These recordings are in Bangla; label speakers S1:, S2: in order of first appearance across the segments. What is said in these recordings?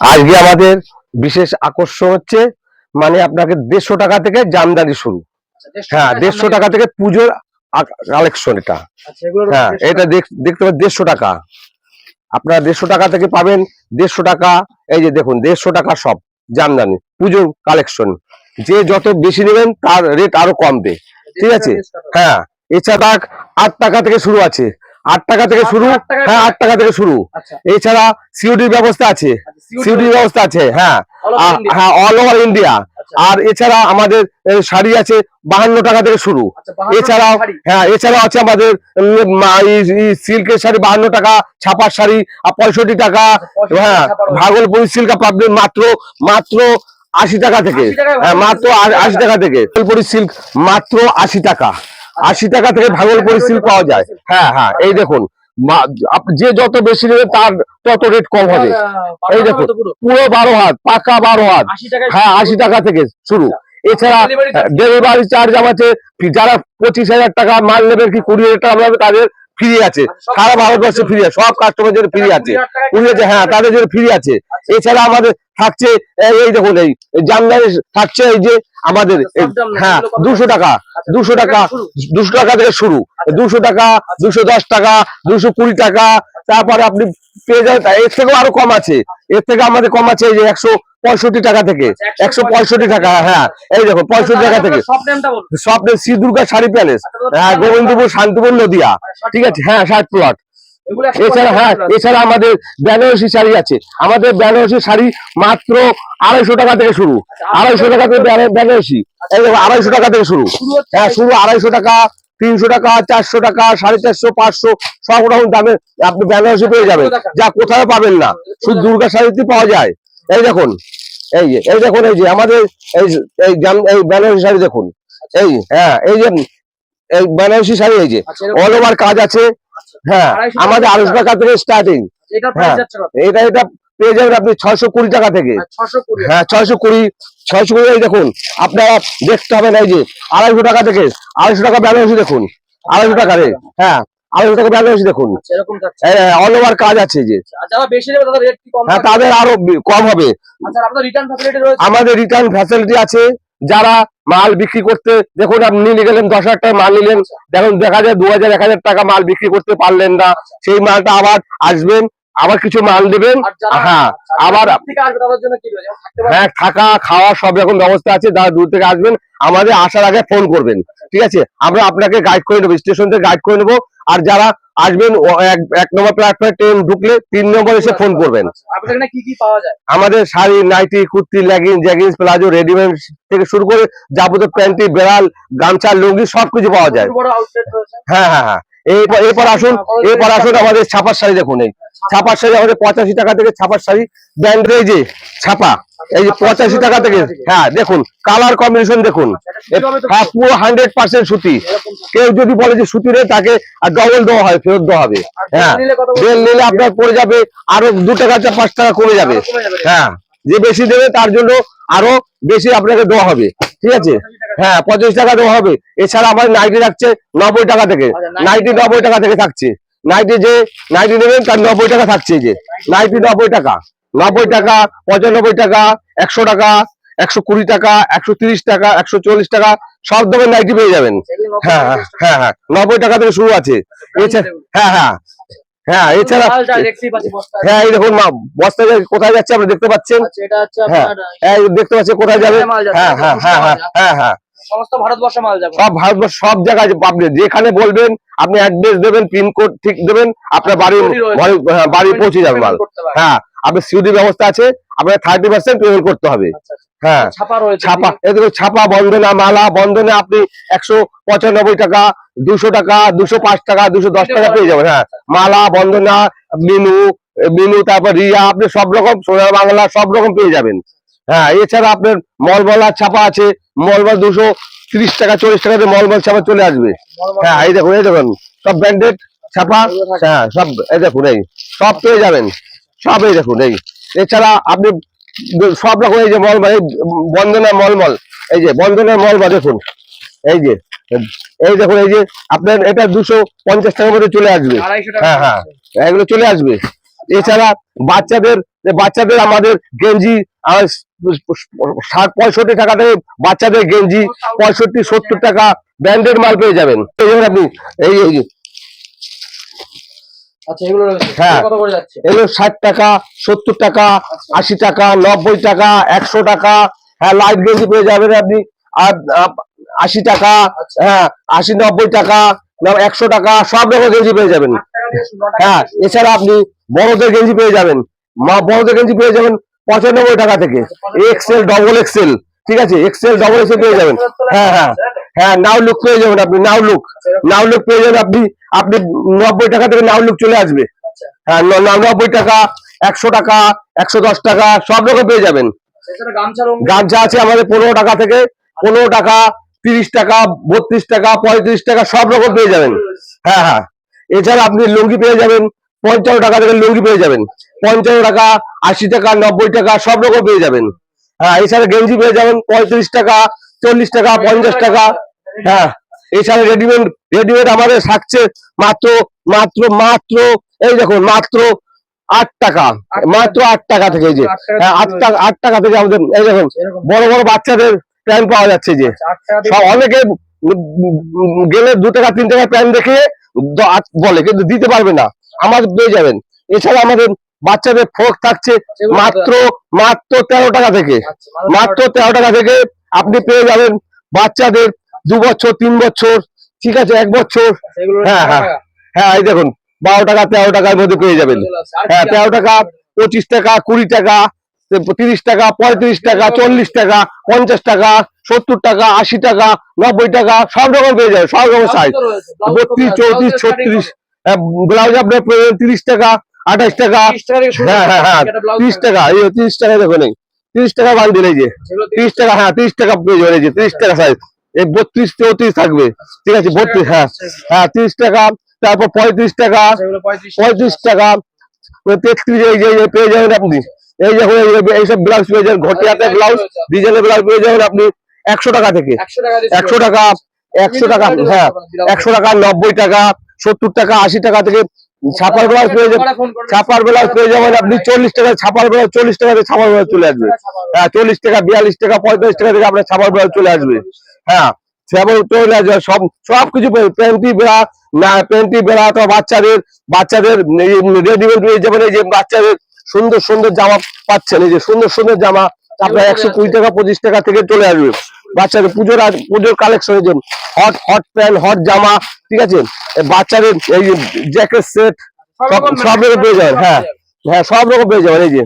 S1: আজকে আমাদের বিশেষ আকর্ষণ হচ্ছে মানে আপনাকে দেড়শো টাকা থেকে জামদানি শুরু। হ্যাঁ দেড়শো টাকা থেকে পুজোর কালেকশন এটা। হ্যাঁ এটা দেখ- দেখতে পাবেন দেড়শো টাকা। আপনারা দেড়শো টাকা থেকে পাবেন দেড়শো টাকা এই যে দেখুন দেড়শো টাকা সব জামদানি পুজোর কালেকশন। যে যত বেশি নেবেন তার রেট আরও কমবে। ঠিক আছে? হ্যাঁ এছাড়া আট টাকা থেকে শুরু আছে। আট টাকা থেকে শুরু। হ্যাঁ আট টাকা থেকে শুরু।
S2: আচ্ছা।
S1: এছাড়া সিউডির ব্যবস্থা আছে।
S2: আচ্ছা,
S1: সিউডির ব্যবস্থা। আছে হ্যাঁ। হ্যাঁ অল ওভার ইন্ডিয়া আর এছাড়া আমাদের শাড়ি আছে বাহান্ন টাকা থেকে শুরু।
S2: আচ্ছা,
S1: এছাড়াও হ্যাঁ এছাড়াও আছে আমাদের সিল্কের শাড়ি বাহান্ন টাকা ছাপার শাড়ি আর পঁয়ষট্টি টাকা হ্যাঁ। ভাগলপুরি সিল্ক পাবেন মাত্র মাত্র আশি টাকা থেকে। হ্যাঁ মাত্র আশি টাকা থেকে। ভাগলপুরি সিল্ক মাত্র আশি টাকা। আশি টাকা থেকে ভাগলপুরি সিল পাওয়া যায়। হ্যাঁ হ্যাঁ এই দেখুন। যে যত বেশি নেবে তার তত রেট কম হবে। এই দেখুন।
S2: পুরো।
S1: বারো হাত পাকা বারো হাত। হ্যাঁ আশি টাকা থেকে শুরু। এছাড়া ডেলিভারি চার্জ আছে যারা পঁচিশ হাজার টাকা মাল নেবে কি কুড়ি হাজার টাকা তাদের ফ্রি আছে।
S2: আচ্ছা,
S1: সারা ভারতবর্ষে ফ্রি আছে। সব কাস্টমার জন্য ফ্রি আছে।
S2: 20,000 টাকায়
S1: কুড়ি আছে হ্যাঁ তাদের জন্য ফ্রি আছে। এছাড়া আমাদের থাকছে এই দেখুন এই জামদানি থাকছে এই যে আমাদের
S2: আচ্ছা,
S1: হ্যাঁ দুশো টাকা।
S2: আচ্ছা,
S1: দুশো টাকা দুশো টাকা থেকে শুরু। দুশো টাকা দুশো দশ টাকা দুশো কুড়ি টাকা তারপরে আপনি পেয়ে যাবেন। এর থেকেও আরও কম আছে। এর থেকে আমাদের কম আছে এই যে একশো পঁয়ষট্টি টাকা থেকে।
S2: আচ্ছা,
S1: একশো পঁয়ষট্টি টাকা হ্যাঁ। এই দেখো পঁয়ষট্টি টাকা থেকে।
S2: সব নামটা
S1: স্বপ্নের শ্রী দুর্গা শাড়ি প্যালেস। হ্যাঁ গোবিন্দপুর শান্তিপুর নদিয়া। ঠিক আছে? হ্যাঁ ষাট প্লট এছাড়া হ্যাঁ এছাড়া আমাদের বেনারসি শাড়ি আছে। আমাদের বেনারসি শাড়ি মাত্র আড়াইশো টাকা থেকে শুরু। আড়াইশো টাকা থেকে বেনা- বেনারসি। এই দেখো আড়াইশো টাকা থেকে শুরু।
S2: শুরু
S1: হ্যাঁ শুরু আড়াইশো টাকা তিনশো টাকা চারশো টাকা সাড়ে চারশো পাঁচশো সব রকম দামে আপনি বেনারসি পেয়ে যাবেন। যা কোথাও পাবেন না শুধু দুর্গা শাড়িতে পাওয়া যায়। এই দেখুন এই যে এই দেখুন এই যে আমাদের এই এই বেনারসি শাড়ি দেখুন। এই হ্যাঁ এই যে এই বেনারসি শাড়ি এই যে
S2: আচ্ছা,
S1: অল ওভার কাজ আছে। হ্যাঁ আমাদের আড়াইশো টাকা থেকে স্টার্টিং হ্যাঁ। এটা এটা পেয়ে যাবেন আপনি ছয়শো কুড়ি টাকা থেকে। হ্যাঁ ছয়শো কুড়ি। ছয়শো কুড়ি দেখুন আপনারা দেখতে হবে না এই যে আড়াইশো টাকা থেকে আড়াইশো টাকা বেনারসি দেখুন আড়াইশো টাকা রে হ্যাঁ আড়াইশো টাকা দেখুন।
S2: আচ্ছা,
S1: অল ওভার কাজ আছে যে।
S2: কম
S1: হ্যাঁ তাদের আরও কম হবে।
S2: আচ্ছা
S1: আমাদের রিটার্ন ফ্যাসিলিটি আছে যারা মাল বিক্রি করতে দেখুন আপনি নিয়ে গেলেন দশ হাজার টাকা মাল নিলেন দেখুন দেখা যায় দু হাজার এক হাজার টাকা মাল বিক্রি করতে পারলেন না সেই মালটা আবার আসবেন আবার কিছু মাল দেবেন? হ্যাঁ আবার হ্যাঁ থাকা খাওয়া সব রকম ব্যবস্থা আছে। যারা দূর থেকে আসবেন আমাদের আসার আগে ফোন করবেন। ঠিক আছে? আমরা আপনাকে গাইড করে নেব স্টেশন থেকে গাইড করে নেব। আর যারা আসবেন এক নম্বর প্ল্যাটফর্মে ট্রেন ঢুকলে তিন নম্বর এসে ফোন করবেন।
S2: আপনাদের এখানে কি কি পাওয়া যায়?
S1: আমাদের sari nightie kurti legging jeggings palazzo readymade থেকে শুরু করে যাবতীয় প্যান্টি বেড়াল গামছা লুঙ্গি সবকিছু পাওয়া যায়। হ্যাঁ হ্যাঁ হ্যাঁ। এরপর আসুন এরপর আসুন আমাদের ছাপার শাড়ি দেখুন এই। ছাপার শাড়ি আমাদের পঁচাশি টাকা থেকে ছাপার শাড়ি। ব্র্যান্ডের এই যে ছাপা এই যে পঁচাশি টাকা থেকে হ্যাঁ দেখুন কালার কম্বিনেশন দেখুন। হ্যাঁ পুরো হান্ড্রেড পার্সেন্ট সুতি। কেউ যদি বলে যে সুতি রে তাকে ডবল দেওয়া হয় ফেরত দেওয়া হবে। হ্যাঁ বেল নিলে আপনার পড়ে যাবে আরও দু টাকা চা পাঁচ টাকা কমে যাবে। হ্যাঁ যে বেশি দেবে তার জন্য আরও বেশি আপনাকে দেওয়া হবে। ঠিক আছে? হ্যাঁ পঁচিশ টাকা দেওয়া হবে। এছাড়া আমার নাইটি থাকছে নব্বই টাকা থেকে।
S2: আচ্ছা,
S1: নাইটি নব্বই টাকা থেকে থাকছে। নাইটি যে নাইটি নেবেন তার নব্বই টাকা থাকছে যে। নাইটি নব্বই টাকা। নব্বই টাকা পঁচানব্বই টাকা একশো টাকা একশো কুড়ি টাকা একশো তিরিশ টাকা একশো চল্লিশ টাকা সব দামের নাইটি পেয়ে যাবেন। হ্যাঁ হ্যাঁ হ্যাঁ হ্যাঁ। নব্বই টাকা থেকে শুরু আছে। হ্যাঁ হ্যাঁ। হ্যাঁ এছাড়া। হ্যাঁ এই দেখুন মা বস্তা কোথায় যাচ্ছে আপনি দেখতে পাচ্ছেন?
S2: আচ্ছা,
S1: হ্যাঁ। দেখতে পাচ্ছেন কোথায় যাবে? হ্যাঁ হ্যাঁ হ্যাঁ হ্যাঁ হ্যাঁ হ্যাঁ।
S2: সমস্ত ভারতবর্ষ মাল যাবে।
S1: সব ভারতবর্ষ সব জায়গায় আপনি যেখানে বলবেন আপনি অ্যাড্রেস দেবেন পিনকোড ঠিক দেবেন আপনার বাড়ি বাড়ি- হ্যাঁ, পৌঁছে যাবে মাল। হ্যাঁ আপনার সিউডি ব্যবস্থা আছে আপনার থার্টি পার্সেন্ট পেমেন্ট করতে হবে।
S2: আচ্ছা, আচ্ছা।
S1: হ্যাঁ।
S2: ছাপা রয়েছে।
S1: ছাপা এদিকে ছাপা বন্ধনা মালা বন্ধনে আপনি একশো পঁচানব্বই টাকা দুশো টাকা দুশো পাঁচ টাকা দুশো দশ টাকা পেয়ে যাবেন। হ্যাঁ মালা বন্ধনা মিনু মিনু তারপর রিয়া আপনি সব রকম সোনার বাংলা সব রকম পেয়ে যাবেন। হ্যাঁ এছাড়া আপনার মলমলা ছাপা আছে মলমল দুশো তিরিশ টাকা চল্লিশ টাকাতে মলমল ছাপা চলে আসবে। হ্যাঁ এই দেখুন এই দেখুন সব ব্র্যান্ডেড ছাপা হ্যাঁ সব এই দেখুন এই সব পেয়ে যাবেন সব এই দেখুন এই এছাড়া আপনি সব রকম এই যে মলমল এই বন্দনা মলমল এই যে বন্দনা মলমল দেখুন এই যে এই দেখুন এই যে আপনার এটা দুশো পঞ্চাশ টাকার মধ্যে চলে আসবে। হ্যাঁ হ্যাঁ এগুলো চলে আসবে। এছাড়া বাচ্চাদের বাচ্চাদের আমাদের গেঞ্জি আহ, ষাট পঁয়ষট্টি টাকা থেকে বাচ্চাদের গেঞ্জি পঁয়ষট্টি সত্তর টাকা ব্র্যান্ডেড মাল পেয়ে যাবেন। এই আপনি এই এই
S2: আচ্ছা এগুলো
S1: হ্যাঁ। এগুলো ষাট টাকা সত্তর টাকা আশি টাকা নব্বই টাকা একশো টাকা হ্যাঁ লাইট গেঞ্জি পেয়ে যাবেন আপনি। আর আশি টাকা
S2: আচ্ছা।
S1: হ্যাঁ আশি নব্বই টাকা একশো টাকা সব রকম গেঞ্জি পেয়ে যাবেন। হ্যাঁ এছাড়া আপনি বড়দের গেঞ্জি পেয়ে যাবেন। মা বড়দের গেঞ্জি পেয়ে যাবেন পঁচানব্বই টাকা থেকে। এক্সেল ডবল এক্সেল ঠিক আছে? এক্সেল ডবল এক্সেল পেয়ে যাবেন। হ্যাঁ হ্যাঁ হ্যাঁ নাও লুক পেয়ে যাবেন আপনি নাও লুক নাও লুক পেয়ে যাবেন আপনি আপনি নব্বই টাকা থেকে নাও লুক চলে আসবে। হ্যাঁ নব্বই টাকা একশো টাকা একশো দশ টাকা সব রকম পেয়ে যাবেন।
S2: গামছা
S1: আছে আমাদের পনেরো টাকা থেকে পনেরো টাকা তিরিশ টাকা বত্রিশ টাকা পঁয়ত্রিশ টাকা সব রকম পেয়ে যাবেন। হ্যাঁ হ্যাঁ। এছাড়া আপনি লুঙ্গি পেয়ে যাবেন পঞ্চান্ন টাকা থেকে লুঙ্গি পেয়ে যাবেন। পঞ্চান্ন টাকা আশি টাকা নব্বই টাকা সব রকম পেয়ে যাবেন। হ্যাঁ এছাড়া গেঞ্জি পেয়ে যাবেন পঁয়ত্রিশ টাকা চল্লিশ টাকা পঞ্চাশ টাকা। হ্যাঁ এছাড়া রেডিমেড রেডিমেড আমাদের থাকছে মাত্র মাত্র মাত্র এই দেখুন মাত্র আট টাকা মাত্র আট টাকা থেকে এই যে
S2: আট টাকা
S1: হ্যাঁ, আট টাকা আট টাকা থেকে আমাদের এই দেখুন বড় বড় বাচ্চাদের প্যান্ট পাওয়া যাচ্ছে যে। অনেকে গেলে দু টাকা তিন টাকা প্যান্ট দেখে বলে কিন্তু দিতে পারবে না। আমাদের পেয়ে যাবেন। এছাড়া আমাদের বাচ্চাদের ফোক থাকছে মাত্র মাত্র তেরো টাকা থেকে।
S2: আচ্ছা, মাত্র
S1: তেরো টাকা। থেকে আপনি পেয়ে যাবেন বাচ্চাদের দু বছর তিন বছর ঠিক আছে এক বছর।
S2: এগুলো
S1: হ্যাঁ, হ্যাঁ। হ্যাঁ এই দেখুন বারো টাকা তেরো টাকার মধ্যে পেয়ে যাবেন। হ্যাঁ তেরো টাকা পঁচিশ টাকা কুড়ি টাকা তিরিশ টাকা পঁয়ত্রিশ টাকা চল্লিশ টাকা পঞ্চাশ টাকা সত্তর টাকা আশি টাকা নব্বই টাকা সব রকম পেয়ে যাবে সব রকম সাইজ বত্রিশ চৌত্রিশ ছত্রিশ? ব্লাউজ আপনার প্রয়োজন তিরিশ টাকা আঠাশ টাকা।
S2: 30 টাকা
S1: হ্যাঁ হ্যাঁ হ্যাঁ তিরিশ টাকা এই তিরিশ টাকা দেখুন এই। তিরিশ টাকা বান্ডিল এই যে। তিরিশ টাকা হ্যাঁ তিরিশ টাকা পেয়ে যাবে এই যে তিরিশ টাকা সাইজ এই বত্রিশ চৌত্রিশ থাকবে। ঠিক আছে বত্রিশ হ্যাঁ হ্যাঁ তিরিশ টাকা তারপর পঁয়ত্রিশ টাকা পঁয়ত্রিশ টাকা। তেত্রিশ এই যে পেয়ে যাবেন আপনি। এই দেখুন এই যে এইসব ব্লাউজ পেয়ে যাবেন ঘটিয়াতে ব্লাউজ ডিজাইনের ব্লাউজ পেয়ে যাবেন আপনি একশো টাকা থেকে।
S2: 100 টাকা দিয়ে
S1: একশো টাকা একশো টাকা হ্যাঁ একশো টাকা নব্বই টাকা সত্তর টাকা আশি টাকা থেকে ছাপার ব্লাউজ পেয়ে যাবেন ছাপার ব্লাউজ পেয়ে যাবেন আপনি চল্লিশ টাকা ছাপার ব্লাউজ চল্লিশ টাকা থেকে ছাপার ব্লাউজ চলে আসবে। হ্যাঁ চল্লিশ টাকা বিয়াল্লিশ টাকা পঁয়তাল্লিশ টাকা থেকে আপনার ছাপার ব্লাউজ চলে আসবে। হ্যাঁ সব সব কিছু প্যান্টি বেড়া না প্যান্টি বেড়া অথবা বাচ্চাদের বাচ্চাদের রেডিমেড পেয়ে যাবেন এই যে বাচ্চাদের সুন্দর সুন্দর জামা পাচ্ছেন এই যে সুন্দর সুন্দর জামা আপনার একশো কুড়ি টাকা পঁচিশ টাকা থেকে চলে আসবে। বাচ্চাদের পুজোর পুজোর কালেকশনের জন্য হট হট প্যান্ট হট জামা ঠিক আছে? বাচ্চাদের এই যে জ্যাকেট সেট সব রকম পেয়ে যাবেন হ্যাঁ। হ্যাঁ সব রকম পেয়ে যাবেন এই যে।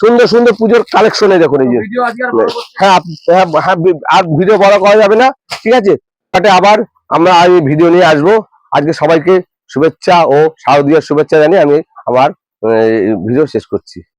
S1: সুন্দর সুন্দর পুজোর কালেকশন এই দেখুন এই যে। হ্যাঁ হ্যাঁ, হ্যাঁ, আর ভিডিও বড় করা যাবে না ঠিক আছে? তাতে আবার আমরা এই ভিডিও নিয়ে আসব। আজকে সবাইকে শুভেচ্ছা ও শারদীয় শুভেচ্ছা জানিয়ে আমি আবার ভিডিও শেষ করছি।